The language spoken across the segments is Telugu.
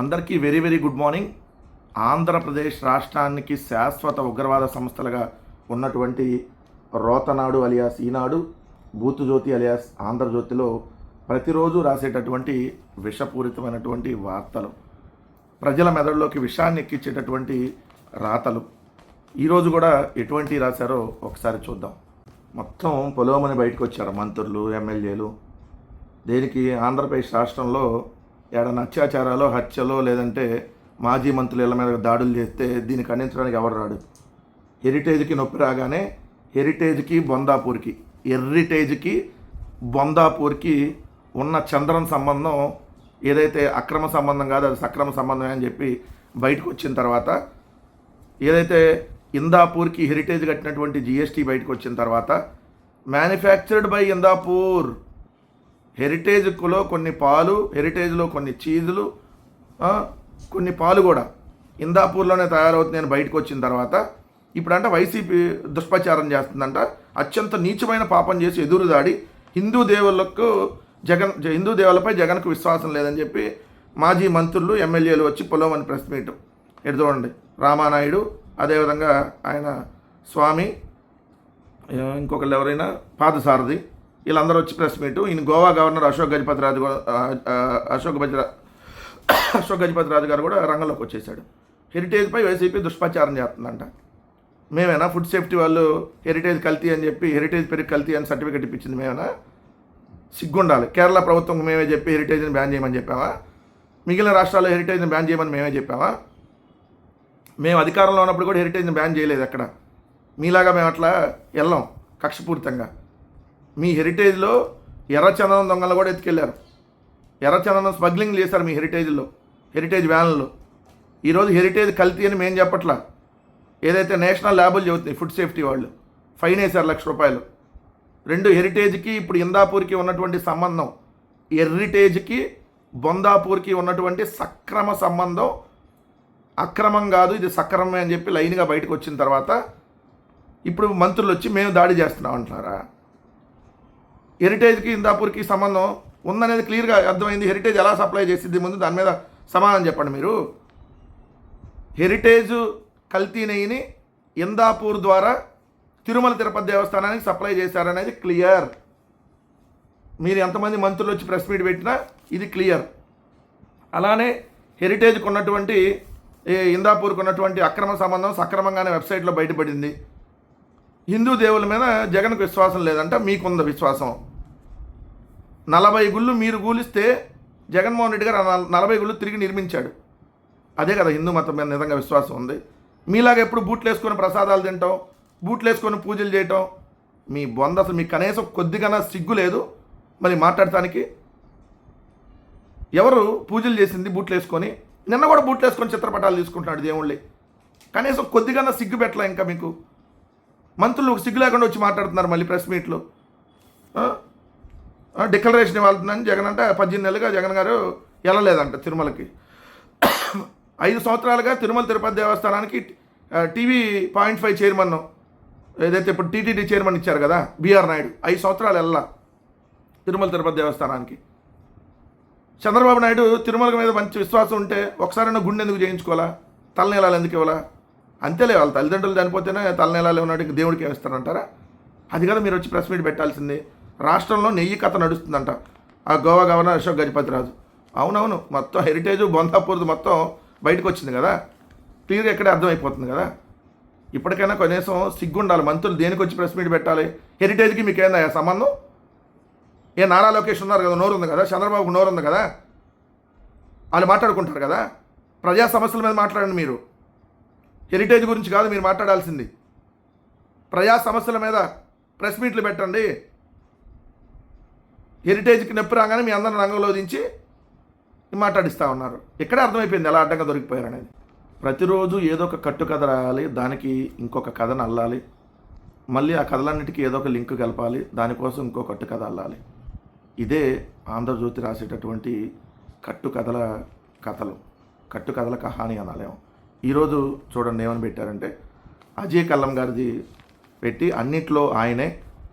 అందరికీ very very good morning. Andhra Pradesh రాష్ట్రానికి శాశ్వత ఉగ్రవాద సంస్థలుగా ఉన్నటువంటి రోతనాడు అలియాస్ ఈనాడు బూతుజ్యోతి అలియాస్ ఆంధ్రజ్యోతిలో ప్రతిరోజు రాసేటటువంటి విషపూరితమైనటువంటి వార్తలు. ప్రజల మెదడులోకి విషాన్ని ఎక్కించేటటువంటి రాతలు. ఈరోజు కూడా ఎటువంటి రాశారో ఒకసారి చూద్దాం. మొత్తం పొలోమని బయటకు వచ్చారు మంత్రులు ఎమ్మెల్యేలు. దేనికి? ఆంధ్రప్రదేశ్ రాష్ట్రంలో ఏడన్నా అత్యాచారాలు హత్యలో లేదంటే మాజీ మంత్రులు ఇళ్ళ మీద దాడులు చేస్తే దీన్ని ఖండించడానికి ఎవరు రాడు? హెరిటేజ్కి నొప్పి రాగానే హెరిటేజ్కి బొందాపూర్కి హెరిటేజ్కి బొందాపూర్కి ఉన్న చంద్రన్ సంబంధం ఏదైతే అక్రమ సంబంధం కాదు అది సక్రమ సంబంధమే అని చెప్పి బయటకు వచ్చిన తర్వాత ఏదైతే ఇందాపూర్కి హెరిటేజ్ కట్టినటువంటి జిఎస్టీ బయటకు వచ్చిన తర్వాత మ్యానుఫ్యాక్చర్డ్ బై ఇందాపూర్ హెరిటేజ్లో కొన్ని పాలు హెరిటేజ్లో కొన్ని చీజులు కొన్ని పాలు కూడా. ఇందాపూర్లోనే తయారవుతున్నాయని బయటకు వచ్చిన తర్వాత ఇప్పుడంట వైసీపీ దుష్ప్రచారం చేస్తుందంట. అత్యంత నీచమైన పాపం చేసి ఎదురుదాడి హిందూ దేవుళ్ళకు జగన్ జ- హిందూ దేవులపై జగన్కు విశ్వాసం లేదని చెప్పి మాజీ మంత్రులు ఎమ్మెల్యేలు వచ్చి పొలవని ప్రెస్ మీట్. ఎటు చూడండి రామానాయుడు అదేవిధంగా ఆయన స్వామి ఇంకొకళ్ళు ఎవరైనా? పాదసారథి. వీళ్ళందరూ వచ్చి ప్రెస్ మీట్. ఈయన గోవా గవర్నర్ అశోక్ గజపతి రాజు అశోక్ గజ అశోక్ గజపతి రాజు గారు కూడా రంగంలోకి వచ్చేసాడు హెరిటేజ్పై వైసీపీ దుష్ప్రచారం చేస్తుందంట. మేమేనా ఫుడ్ సేఫ్టీ వాళ్ళు హెరిటేజ్ కల్తీ అని చెప్పి హెరిటేజ్ పెరిగి కల్తీ అని సర్టిఫికేట్ ఇప్పించింది మేమేనా? సిగ్గుండాలి. కేరళ ప్రభుత్వం మేమే చెప్పి హెరిటేజ్ని బ్యాన్ చేయమని చెప్పావా మిగిలిన రాష్ట్రాల్లో హెరిటేజ్ని బ్యాన్ చేయమని మేమే చెప్పామా? మేము అధికారంలో ఉన్నప్పుడు కూడా హెరిటేజ్ని బ్యాన్ చేయలేదు ఎక్కడ. మీలాగా మేము అట్లా వెళ్ళాం కక్షపూరితంగా. మీ హెరిటేజ్లో ఎర్రచందనం దొంగలు కూడా ఎత్తుకెళ్ళారు. ఎర్రచందనం స్మగ్లింగ్ చేశారు మీ హెరిటేజ్లో హెరిటేజ్ వ్యాన్లలో ఈరోజు హెరిటేజ్ కల్తీ అని మేము చెప్పట్లా. ఏదైతే నేషనల్ ల్యాబులు చెబుతున్నాయి ఫుడ్ సేఫ్టీ వాళ్ళు ఫైన్ వేశారు లక్ష రూపాయలు. రెండు హెరిటేజ్కి ఇప్పుడు ఇందాపూర్కి ఉన్నటువంటి సంబంధం హెరిటేజ్కి బొందాపూర్కి ఉన్నటువంటి సక్రమ సంబంధం అక్రమం కాదు ఇది సక్రమే అని చెప్పి లైన్గా బయటకు వచ్చిన తర్వాత ఇప్పుడు మంత్రులు వచ్చి మేము దాడి చేస్తున్నాం అంటున్నారా? హెరిటేజ్కి ఇందాపూర్కి సంబంధం ఉందనేది క్లియర్గా అర్థమైంది. హెరిటేజ్ ఎలా సప్లై చేసింది ముందు దాని మీద సమాధానం చెప్పండి మీరు. హెరిటేజ్ కల్తీ నెయ్యిని ఇందాపూర్ ద్వారా తిరుమల తిరుపతి దేవస్థానానికి సప్లై చేశారనేది క్లియర్. మీరు ఎంతమంది మంత్రులు వచ్చి ప్రెస్ మీట్ పెట్టినా ఇది క్లియర్. అలానే హెరిటేజ్కి ఉన్నటువంటి ఈ ఇందాపూర్కి ఉన్నటువంటి అక్రమ సంబంధం సక్రమంగానే వెబ్సైట్లో బయటపడింది. హిందూ దేవుల మీద జగన్కు విశ్వాసం లేదంట మీకుంద విశ్వాసం. నలభై గుళ్ళు మీరు కూలిస్తే జగన్మోహన్ రెడ్డి గారు నలభై గుళ్ళు తిరిగి నిర్మించాడు. అదే కదా హిందూ మతం మీద నిజంగా విశ్వాసం ఉంది. మీలాగా ఎప్పుడు బూట్లు వేసుకొని ప్రసాదాలు తింటాం బూట్లు వేసుకొని పూజలు చేయటం మీ బొంద అసలు మీకు కనీసం కొద్దిగా సిగ్గు లేదు మరి మాట్లాడటానికి? ఎవరు పూజలు చేసింది బూట్లు వేసుకొని? నిన్న కూడా బూట్లు వేసుకొని చిత్రపటాలు తీసుకుంటున్నాడు దేవుళ్ళి. కనీసం కొద్దిగా సిగ్గు పెట్టలే ఇంకా మీకు? మంత్రులు సిగ్గు లేకుండా వచ్చి మాట్లాడుతున్నారు మళ్ళీ ప్రెస్ మీట్లో. డిక్లరేషన్ ఇవ్వాలని జగన్ అంటే పద్దెనిమిది నెలలుగా జగన్ గారు వెళ్ళలేదంట తిరుమలకి. ఐదు సంవత్సరాలుగా తిరుమల తిరుపతి దేవస్థానానికి టీవీ పాయింట్ ఫైవ్ చైర్మన్ ఏదైతే ఇప్పుడు టీటీడీ చైర్మన్ ఇచ్చారు కదా బీఆర్ నాయుడు ఐదు సంవత్సరాలు వెళ్ళా తిరుమల తిరుపతి దేవస్థానానికి. చంద్రబాబు నాయుడు తిరుమల మీద మంచి విశ్వాసం ఉంటే ఒకసారైనా గుండె ఎందుకు చేయించుకోవాలా? తలనీలాలు ఎందుకు ఇవ్వాలా? అంతేలే వాళ్ళ తల్లిదండ్రులు చనిపోతేనే తలనేలాలు ఉన్నాడు దేవుడికి ఏమిస్తారంటారా అది కదా మీరు వచ్చి ప్రెస్ మీట్ పెట్టాల్సింది. రాష్ట్రంలో నెయ్యి కథ నడుస్తుందంట. ఆ గోవా గవర్నర్ అశోక్ గజపతి రాజు అవునవును మొత్తం హెరిటేజ్ బొందాపూర్ది మొత్తం బయటకు వచ్చింది కదా. క్లియర్గా ఎక్కడే అర్థమైపోతుంది కదా. ఇప్పటికైనా కనీసం సిగ్గుండాలి మంత్రులు దేనికి వచ్చి ప్రెస్ మీట్ పెట్టాలి? హెరిటేజ్కి మీకు ఏందా సంబంధం? ఏ నారా లోకేష్ ఉన్నారు కదా నోరు ఉంది కదా చంద్రబాబుకు నోరు ఉంది కదా? వాళ్ళు మాట్లాడుకుంటారు కదా? ప్రజా సమస్యల మీద మాట్లాడండి మీరు. హెరిటేజ్ గురించి కాదు మీరు మాట్లాడాల్సింది. ప్రజా సమస్యల మీద ప్రెస్ మీట్లు పెట్టండి. హెరిటేజ్కి నొప్పి రాగానే మీ అందరిని రంగంలో దించి మాట్లాడిస్తూ ఉన్నారు. ఇక్కడే అర్థమైపోయింది ఎలా అడ్డంగా దొరికిపోయారు అనేది ప్రతిరోజు ఏదో ఒక కట్టు కథ రాయాలి దానికి ఇంకొక కథను అల్లాలి మళ్ళీ ఆ కథలన్నిటికీ ఏదో ఒక లింక్ కలపాలి దానికోసం ఇంకో కట్టు కథ అల్లాలి. ఇదే ఆంధ్రజ్యోతి రాసేటటువంటి కట్టు కథల కథలు. కట్టు కథల కహాని అనాలేమో. ఈరోజు చూడండి ఏమని పెట్టారంటే అజయ్ కల్లం గారిది పెట్టి అన్నిట్లో ఆయనే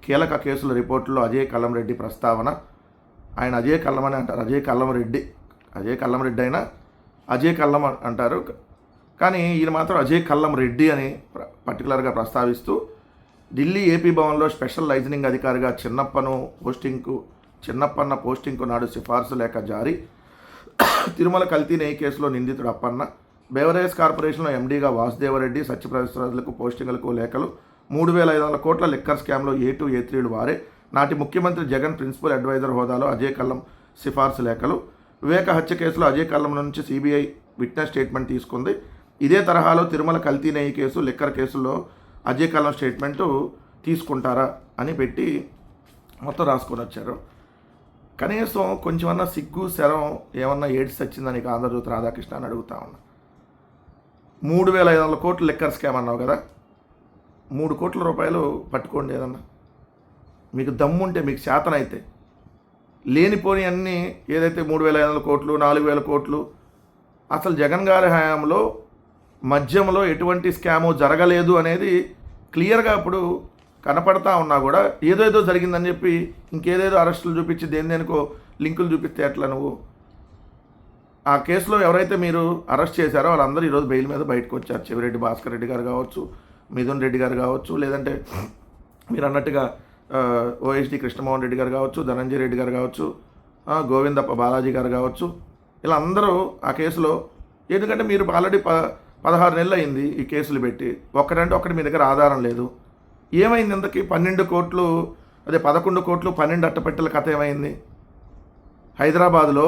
కీలక కేసుల రిపోర్టులో అజయ్ కల్లం రెడ్డి ప్రస్తావన ఆయన అజయ్ కల్లం అని అంటారు అజయ్ కల్లం రెడ్డి అజయ్ కల్లం రెడ్డి అయినా అజయ్ కల్లం అంటారు. కానీ ఈయన మాత్రం అజయ్ కల్లం రెడ్డి అని పర్టికులర్గా ప్రస్తావిస్తూ ఢిల్లీ ఏపీ భవన్లో స్పెషల్ లైజనింగ్ అధికారిగా చిన్నప్పను పోస్టింగ్కు చిన్నప్పన్న పోస్టింగ్కు నాడు సిఫార్సు లేఖ జారీ. తిరుమల కల్తీ నెయ్యి కేసులో నిందితుడు అప్పన్న బెవరేజ్ కార్పొరేషన్లో ఎండీగా వాసుదేవరెడ్డి సత్యప్రసాదులకు పోస్టింగులకు లేఖలు. మూడు వేల ఐదు వందల కోట్ల లిక్కర్ స్కామ్లో ఏ టూ ఏ త్రీలు వారే. నాటి ముఖ్యమంత్రి జగన్ ప్రిన్సిపల్ అడ్వైజర్ హోదాలో అజయ్ కల్లం సిఫార్సు లేఖలు. వివేక హత్య కేసులో అజయ్ కల్లం నుంచి సిబిఐ విట్నెస్ స్టేట్మెంట్ తీసుకుంది. ఇదే తరహాలో తిరుమల కల్తీ నెయ్యి కేసు లిక్కర్ కేసులో అజయ్ కల్లం స్టేట్మెంటు తీసుకుంటారా అని పెట్టి మొత్తం రాసుకొని వచ్చారు. కనీసం కొంచెమన్నా సిగ్గు శరం ఏమన్నా ఏడ్స్ వచ్చిందని ఆంధ్రజ్యోతి రాధాకృష్ణ అని అడుగుతా ఉన్నా. మూడు వేల ఐదు వందల కోట్లు లెక్కర్ స్కామ్ అన్నావు కదా? మూడు కోట్ల రూపాయలు పట్టుకోండి ఏదన్నా. మీకు దమ్ముంటే మీకు శాతనైతే. లేనిపోని అన్నీ ఏదైతే మూడు వేల ఐదు వందల కోట్లు నాలుగు వేల కోట్లు అసలు జగన్ గారి హయాంలో మద్యంలో ఎటువంటి స్కాము జరగలేదు అనేది క్లియర్గా ఇప్పుడు కనపడతా ఉన్నా కూడా ఏదేదో జరిగిందని చెప్పి ఇంకేదేదో అరెస్టులు చూపించి దేని దేనికో లింకులు చూపిస్తే ఎట్లా నువ్వు? ఆ కేసులో ఎవరైతే మీరు అరెస్ట్ చేశారో వాళ్ళందరూ ఈరోజు బెయిల్ మీద బయటకు వచ్చారు. చెవిరెడ్డి భాస్కర్ రెడ్డి గారు కావచ్చు మిథున్ రెడ్డి గారు కావచ్చు లేదంటే మీరు అన్నట్టుగా ఓఎస్డి కృష్ణమోహన్ రెడ్డి గారు కావచ్చు ధనంజయ రెడ్డి గారు కావచ్చు గోవిందప్ప బాలాజీ గారు కావచ్చు ఇలా అందరూ ఆ కేసులో ఎందుకంటే మీరు ఆల్రెడీ ప పదహారు నెలలు అయింది ఈ కేసులు పెట్టి. ఒక్కడంటే ఒక్కటి మీ దగ్గర ఆధారం లేదు. ఏమైంది ఇంతకీ? పన్నెండు కోట్లు అదే పదకొండు కోట్లు పన్నెండు అట్టపెట్టెల కథ ఏమైంది? హైదరాబాద్లో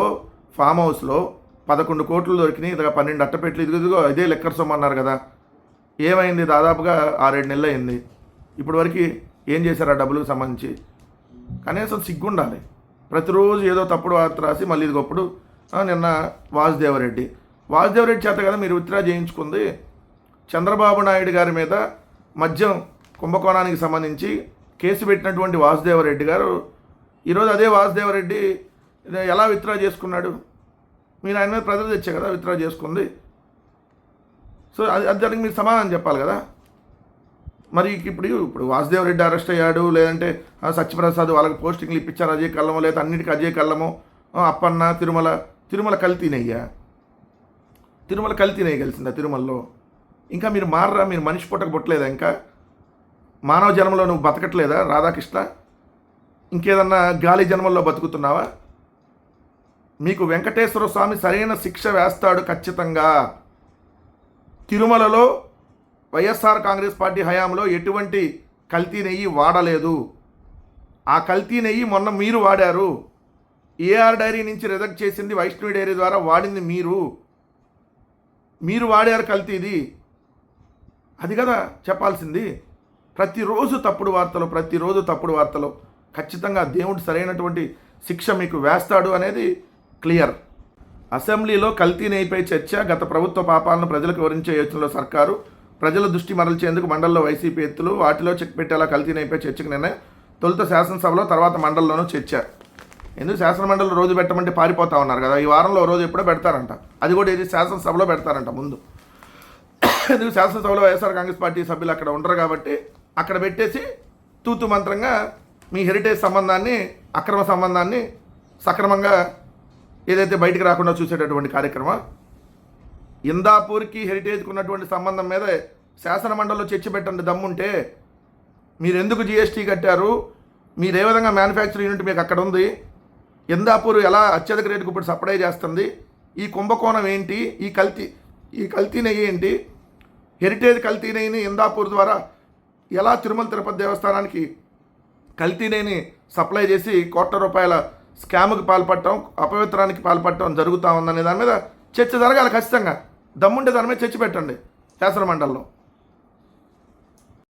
ఫామ్ హౌస్లో పదకొండు కోట్లు దొరికినాయి ఇదిగా పన్నెండు అట్టపెట్లు ఇదిగో ఇదిగో ఇదే లెక్కర్ సొమ్ము అన్నారు కదా. ఏమైంది? దాదాపుగా ఆరేడు నెలలు అయింది. ఇప్పటి వరకు ఏం చేశారు ఆ డబ్బులకు సంబంధించి? కనీసం సిగ్గుండాలి. ప్రతిరోజు ఏదో తప్పుడు వార్త రాసి మళ్ళీ ఇదిగొప్పుడు ఆ, నిన్న వాసుదేవరెడ్డి. వాసుదేవరెడ్డి చేత కదా మీరు విత్డ్రా చేయించుకుంది. చంద్రబాబు నాయుడు గారి మీద మద్యం కుంభకోణానికి సంబంధించి కేసు పెట్టినటువంటి వాసుదేవరెడ్డి గారు ఈరోజు అదే వాసుదేవరెడ్డి ఎలా విత్డ్రా చేసుకున్నాడు? మీరు ఆయన మీద ప్రజలు తెచ్చే కదా విత్డ్రా చేసుకుంది. సో అది అది దానికి మీరు సమాధానం చెప్పాలి కదా. మరి ఇప్పుడు ఇప్పుడు వాసుదేవ్ రెడ్డి అరెస్ట్ అయ్యాడు లేదంటే ఆ, సత్యప్రసాద్ వాళ్ళకి పోస్టింగ్లు ఇప్పించారు అజయ్ కల్లమో లేదా అన్నిటికీ అజయ్ కల్లమో అప్పన్న తిరుమల తిరుమల కల్తీనయ్యా తిరుమల కల్తీనయ్య కలిసిందా తిరుమలలో? ఇంకా మీరు మారరా? మీరు మనిషి పుట్టక పుట్టలేదా ఇంకా? మానవ జన్మలో నువ్వు బతకట్లేదా? రాధాకృష్ణ? ఇంకేదన్నా గాలి జన్మల్లో బతుకుతున్నావా? మీకు వెంకటేశ్వర స్వామి సరైన శిక్ష వేస్తాడు ఖచ్చితంగా. తిరుమలలో వైఎస్ఆర్ కాంగ్రెస్ పార్టీ హయాంలో ఎటువంటి కల్తీ నెయ్యి వాడలేదు. ఆ కల్తీ నెయ్యి మొన్న మీరు వాడారు. ఏఆర్ డైరీ నుంచి రిజెక్ట్ చేసింది వైష్ణవి డైరీ ద్వారా వాడింది మీరు. మీరు వాడారు కల్తీది. అది కదా చెప్పాల్సింది. ప్రతిరోజు తప్పుడు వార్తలు ప్రతిరోజు తప్పుడు వార్తలు. ఖచ్చితంగా దేవుడు సరైనటువంటి శిక్ష మీకు వేస్తాడు అనేది క్లియర్. అసెంబ్లీలో కల్తీ నెయ్యిపై చర్చ గత ప్రభుత్వ పాపాలను ప్రజలకు వివరించే యోచనలో సర్కారు ప్రజల దృష్టి మరల్చేందుకు మండలిలో వైసీపీ ఎత్తులు వాటిలో చెక్ పెట్టేలా కల్తీ నెయ్యిపై చర్చకు నిర్ణయం తొలుత శాసనసభలో తర్వాత మండలిలోనూ చర్చ. ఎందుకు శాసన మండలి రోజు పెట్టమంటే పారిపోతా ఉన్నారు కదా? ఈ వారంలో రోజు ఎప్పుడో పెడతారంట. అది కూడా ఇది శాసనసభలో పెడతారంట ముందు. ఎందుకు శాసనసభలో వైఎస్ఆర్ కాంగ్రెస్ పార్టీ సభ్యులు అక్కడ ఉండరు కాబట్టి అక్కడ పెట్టేసి తూతు మంత్రంగా మీ హెరిటేజ్ సంబంధాన్ని అక్రమ సంబంధాన్ని సక్రమంగా ఏదైతే బయటకు రాకుండా చూసేటటువంటి కార్యక్రమం ఇందాపూర్కి హెరిటేజ్కి ఉన్నటువంటి సంబంధం మీద శాసన మండలిలో చర్చ పెట్టండి దమ్ముంటే మీరు ఎందుకు జిఎస్టీ కట్టారు? మీరు ఏ విధంగా మ్యానుఫ్యాక్చరింగ్ యూనిట్ మీకు అక్కడ ఉంది. ఇందాపూర్ ఎలా అత్యధిక రేటుకు ఇప్పుడు సప్లై చేస్తుంది? ఈ కుంభకోణం ఏంటి? ఈ కల్తీ ఈ కల్తీ నెయ్యి ఏంటి? హెరిటేజ్ కల్తీ నెయ్యిని ఇందాపూర్ ద్వారా ఎలా తిరుమల తిరుపతి దేవస్థానానికి కల్తీ నెయ్యిని సప్లై చేసి కోట్ల రూపాయల స్కామ్కి పాల్పడటం అపవిత్రానికి పాల్పడటం జరుగుతూ ఉందనే దాని మీద చర్చ జరగాలి ఖచ్చితంగా. దమ్ముంటే దాని మీద చర్చ పెట్టండి శాసన మండలిలో